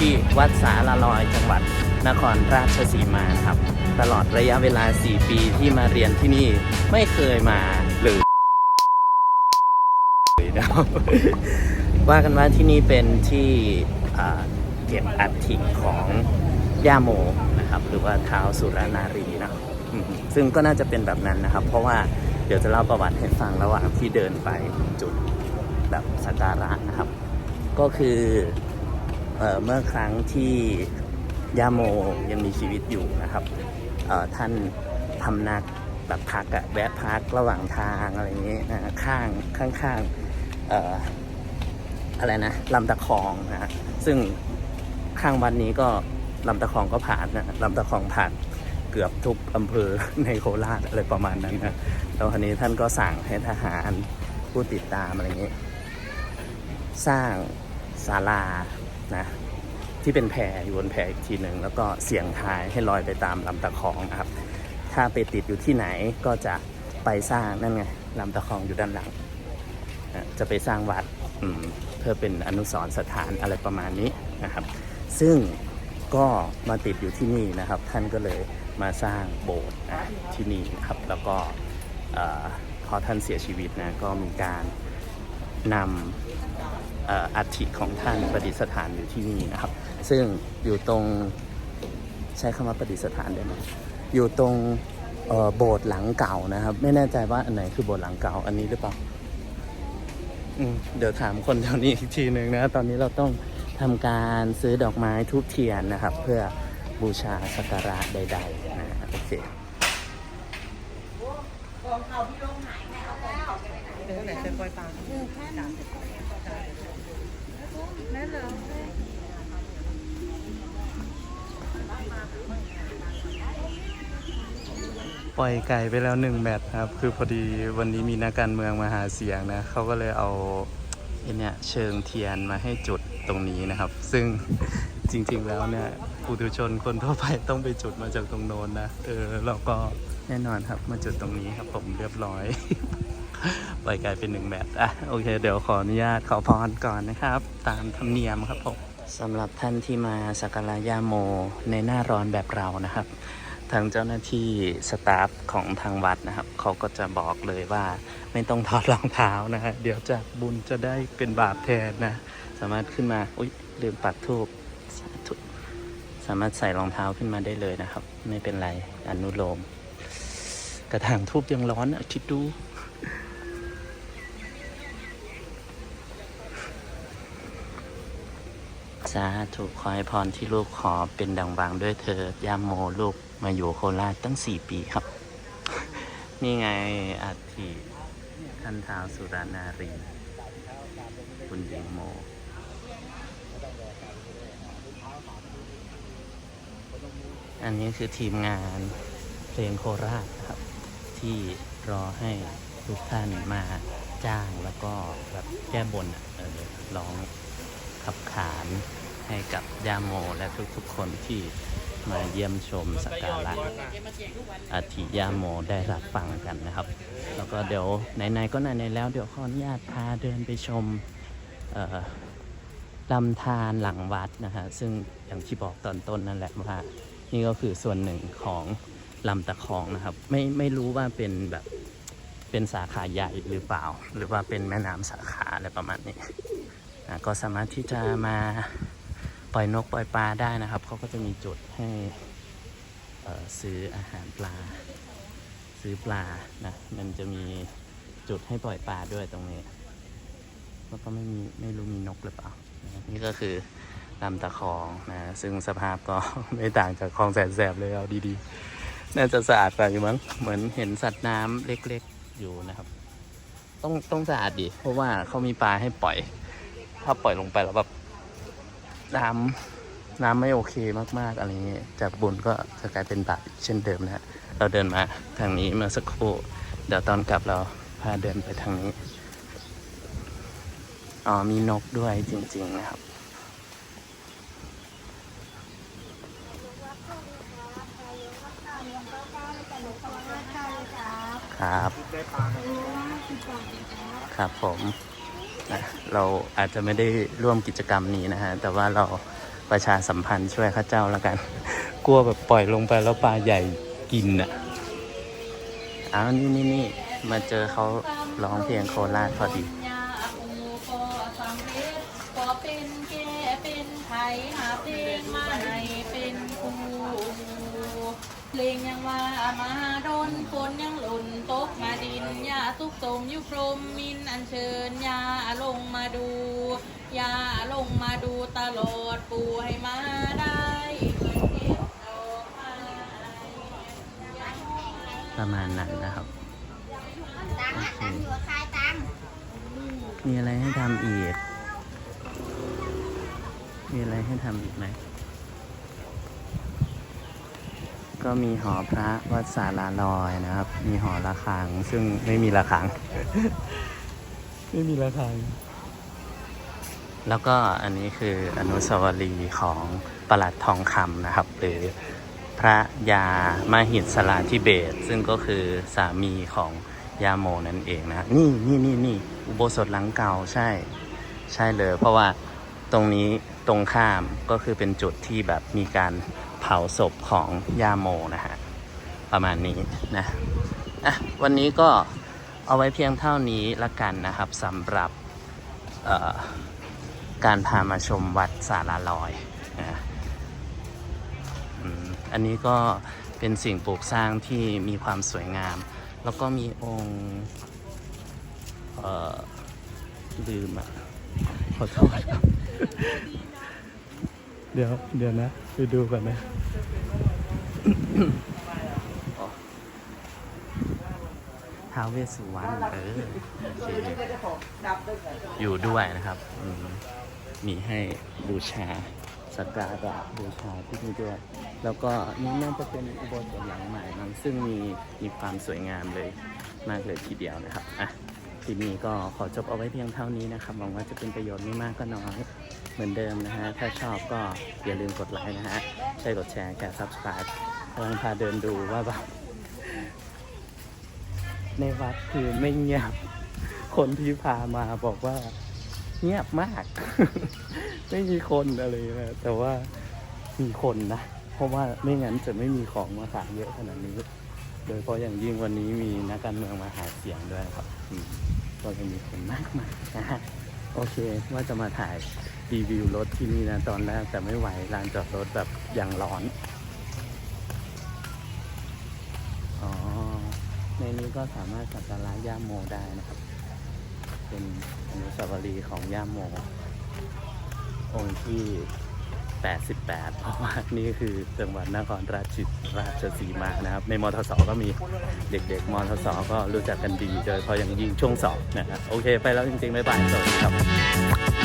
ที่วัดสาลาลอยจังหวัดนครราชสีมาครับ ตลอดระยะเวลา 4 ปีที่มาเรียนที่นี่ไม่เคยมาเลยนะครับว่ากันว่าที่นี่เป็นที่เก็บอัฐิของย่าโมนะครับ หรือว่าเท้าวสุรนารีนะซึ่งก็น่าจะเป็นแบบนั้นนะครับ เพราะว่าเดี๋ยวจะเล่าประวัติให้ฟังระหว่างที่เดินไปจุดแบบสักการะนะครับ ก็คือ เเมื่อครั้งที่ย่าโมยังมีชีวิตอยู่นะครับท่านทำนักแบบพักอะแวะพักระหว่างทางอะไรอย่างนี้นะข้างข้างๆเอ่อะไรนะลำตะคองนะซึ่งข้างวันนี้ก็ลำตะคองก็ผ่านนะลำตะคองผ่านเกือบทุกอำเภอในโคราชอะไรประมาณนั้นนะแล้วคันนี้ท่านก็สั่งให้ทหารผู้ติดตามอะไรอย่างนี้สร้างศาลา นะที่เป็นแพอยู่บนแพอีกทีหนึ่งแล้วก็เสียงทายให้ลอยไปตามลำตะคองนะครับ ถ้าไปติดอยู่ที่ไหนก็จะไปสร้างนั่นไงลำตะคองอยู่ด้านหลังจะไปสร้างวัดเพื่อเป็นอนุสรณ์สถานอะไรประมาณนี้นะครับ ซึ่งก็มาติดอยู่ที่นี่นะครับ ท่านก็เลยมาสร้างโบสถ์ที่นี่นะครับ แล้วก็พอท่านเสียชีวิตนะก็มีการนำ อัฐิของท่านประดิษฐานอยู่ที่นี่นะครับ ซึ่งอยู่ตรงใช้คำว่าประดิษฐานได้ไหมอยู่ตรงโบสถ์หลังเก่านะครับ ไม่แน่ใจว่าอันไหนคือโบสถ์หลังเก่าอันนี้หรือเปล่าเดี๋ยวถามคนแถวนี้อีกทีหนึ่งนะ ตอนนี้เราต้องทำการซื้อดอกไม้ทูบเทียนนะครับ เพื่อบูชาสักการะใดๆนะโอเคเดี๋ยวไหนเจอปล่อยปลา ปล่อยไก่ไปแล้วหนึ่งแมตช์ครับ คือพอดีวันนี้มีนักการเมืองมาหาเสียงนะเขาก็เลยเอาไอเนี่ยเชิงเทียนมาให้จุดตรงนี้นะครับ ซึ่งจริงๆแล้วเนี่ยปุถุชนคนทั่วไปต้องไปจุดมาจากตรงโน้นนะ เออเราก็แน่นอนครับมาจุดตรงนี้ครับผมเรียบร้อย ปล่อยไก่เป็นหนึ่งแมตช์อะโอเค เดี๋ยวขออนุญาตขอพรก่อนนะครับ ตามธรรมเนียมครับผมสำหรับท่านที่มาสักการะย่าโมในหน้าร้อนแบบเรานะครับ ทางเจ้าหน้าที่สตาฟของทางวัดนะครับเขาก็จะบอกเลยว่าไม่ต้องถอดรองเท้านะฮะเดี๋ยวจะบุญจะได้เป็นบาปแทนนะ สามารถขึ้นมาอุ้ยลืมปักทูบสาธุสามารถใส่รองเท้าขึ้นมาได้เลยนะครับ ไม่เป็นไรอนุโลม กระถางทูบยังร้อนอะคิดดู สาธุขอให้พรที่ลูกขอเป็นดังบางด้วยเธอย่าโมลูกมาอยู่โคราชตั้งสี่ปีครับ นี่ไงอัฐิท่านท้าวสุรานารี คุณหญิงโมอันนี้คือทีมงานเพลงโคราชครับ ที่รอให้ทุกท่านมาจ้างแล้วก็แบบแก้บนอะเออร้อง ขับขานให้กับย่าโมและทุกๆคนที่มาเยี่ยมชมสักการะอาทิย่าโมได้รับฟังกันนะครับ แล้วก็เดี๋ยวไหนๆก็ไหนๆแล้วเดี๋ยวขออนุญาตพาเดินไปชมลำธารหลังวัดนะฮะซึ่งอย่างที่บอกตอนต้นนั่นแหละว่านี่ก็คือส่วนหนึ่งของลำตะคองนะครับ ไม่ไม่รู้ว่าเป็นแบบเป็นสาขาใหญ่หรือเปล่า หรือว่าเป็นแม่น้ำสาขาอะไรประมาณนี้ ก็สามารถที่จะมาปล่อยนกปล่อยปลาได้นะครับ เขาก็จะมีจุดให้ซื้ออาหารปลา ซื้อปลานะ มันจะมีจุดให้ปล่อยปลาด้วยตรงนี้ แล้วก็ไม่มีไม่รู้มีนกหรือเปล่านะนี่ก็คือลำตะคองนะ ซึ่งสภาพก็ไม่ต่างจากคลองแสนแสบเลยเอาดีๆ น่าจะสะอาดกว่าอยู่มั้ง เหมือนเห็นสัตว์น้ำเล็กๆอยู่นะครับ ต้องต้องสะอาดดิ เพราะว่าเขามีปลาให้ปล่อย ถ้าปล่อยลงไปแล้วแบบน้ำน้ำไม่โอเคมากๆอะไรเงี้ยจากบุญก็จะกลายเป็นบาปเช่นเดิมนะฮะเราเดินมาทางนี้เมื่อสักครู่เดี๋ยวตอนกลับเราพาเดินไปทางนี้อ๋อมีนกด้วยจริง ๆนะครับครับ ครับผม นะเราอาจจะไม่ได้ร่วมกิจกรรมนี้นะฮะ แต่ว่าเราประชาสัมพันธ์ช่วยข้าเจ้าแล้วกัน กลัวแบบปล่อยลงไปแล้วปลาใหญ่กินอะอ้าวนี่นี่นี่มาเจอเขาร้องเพลงโคราชพอดีเพลงยังว่ามาด นฝนยังหล่นตกมาดินยาทุกสมอยู่พรหมมินอันเชิญยาลงมาดูยาลงมาดูตลอดปูให้มาได้เหมือนเก็บดอกไม้ประมาณนั้นนะครับ ตังค์อะตังค์อยู่กับใครตังค์มีอะไรให้ทำอีก มีอะไรให้ทำอีกไหม ก็มีหอพระวัดสาราลอยนะครับ มีหอระฆังซึ่งไม่มีระฆัง ไม่มีระฆัง แล้วก็อันนี้คืออนุสาวรีย์ของประหลัดทองคำนะครับ หรือพระยามาหิตสลาธิเบศรซึ่งก็คือสามีของยาโมนั่นเองนะ นี่นี่นี่นี่อุโบสถหลังเก่าใช่ ใช่เลย เพราะว่าตรงนี้ตรงข้ามก็คือเป็นจุดที่แบบมีการ เผาศพของยาโมนะฮะ ประมาณนี้นะอะวันนี้ก็เอาไว้เพียงเท่านี้ละกันนะครับสำหรับการพามาชมวัดสาราลอยนะอันนี้ก็เป็นสิ่งปลูกสร้างที่มีความสวยงาม แล้วก็มีองค์ลืมอะขอโทษครับ เดี๋ยว เดี๋ยวนะ ไปดูก่อนนะ ท้าวเวสสุวรรณเออโอเคอยู่ด้วยนะครับอืมมีให้บูชาสักการะบูชาที่นี่ด้วย แล้วก็นี่น่าจะเป็นอุโบสถหลังใหม่มั้งซึ่งมีมีความสวยงามเลยมากเลยทีเดียวนะครับอะ ลิปนี้ก็ขอจบเอาไว้เพียงเท่านี้นะครับหวังว่าจะเป็นประโยชน์ไม่มากก็น้อย เหมือนเดิมนะฮะ ถ้าชอบก็อย่าลืมกดไลค์นะฮะใช่กดแชร์แก subscribe กำลังพาเดินดูว่าแบบในวัดคือไม่เงียบ คนที่พามาบอกว่าเงียบมาก ไม่มีคนอะไรนะแต่ว่ามีคนนะ เพราะว่าไม่งั้นจะไม่มีของมาขายเยอะขนาดนี้ โดยเฉพาะอย่างยิ่งวันนี้มีนักการเมืองมาหาเสียงด้วยครับ ก็จะมีคนมากมายนะฮะโอเคว่าจะมาถ่ายรีวิวรถที่นี่นะตอนแรกแต่ไม่ไหวลานจอดรถแบบอย่างร้อน อ๋อ ในนี้ก็สามารถสักการะย่าโมได้นะครับ เป็นอนุสาวรีย์ของย่าโม องค์ที่ 88 เพราะว่านี่คือจังหวัดนครราชราชสีมานะครับ ในมทสก็มีเด็กๆ มทสก็รู้จักกันดีโดยเฉพาะอย่างยิ่งช่วงสอบนะครับโอเค ไปแล้วจริงๆบ๊ายบายสวัสดีครับ